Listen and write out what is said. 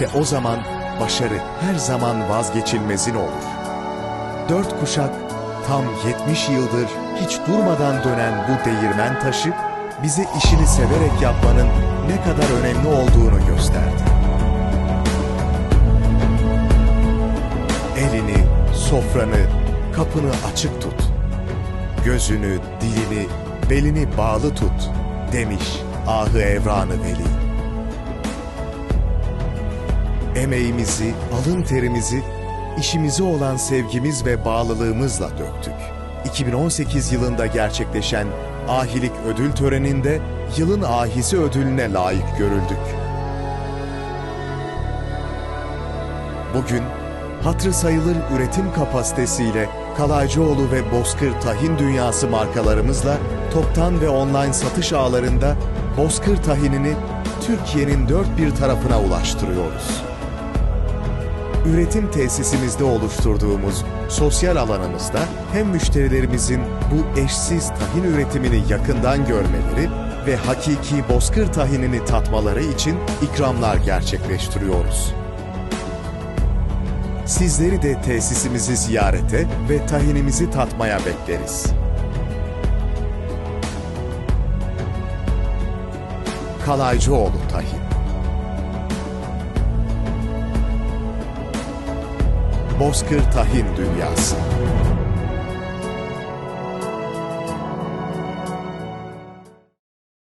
İşte o zaman başarı her zaman vazgeçilmezin olur. Dört kuşak, tam 70 yıldır hiç durmadan dönen bu değirmen taşı, bize işini severek yapmanın ne kadar önemli olduğunu gösterdi. Elini, sofranı, kapını açık tut. Gözünü, dilini, belini bağlı tut demiş ahı evranı veli. Emeğimizi, alın terimizi, işimize olan sevgimiz ve bağlılığımızla döktük. 2018 yılında gerçekleşen ahilik ödül töreninde yılın ahisi ödülüne layık görüldük. Bugün hatrı sayılır üretim kapasitesiyle Kalaycıoğlu ve Bozkır Tahin Dünyası markalarımızla toptan ve online satış ağlarında Bozkır Tahinini Türkiye'nin dört bir tarafına ulaştırıyoruz. Üretim tesisimizde oluşturduğumuz sosyal alanımızda hem müşterilerimizin bu eşsiz tahin üretimini yakından görmeleri ve hakiki bozkır tahinini tatmaları için ikramlar gerçekleştiriyoruz. Sizleri de tesisimizi ziyarete ve tahinimizi tatmaya bekleriz. Kalaycıoğlu Tahin Bozkır Tahin Dünyası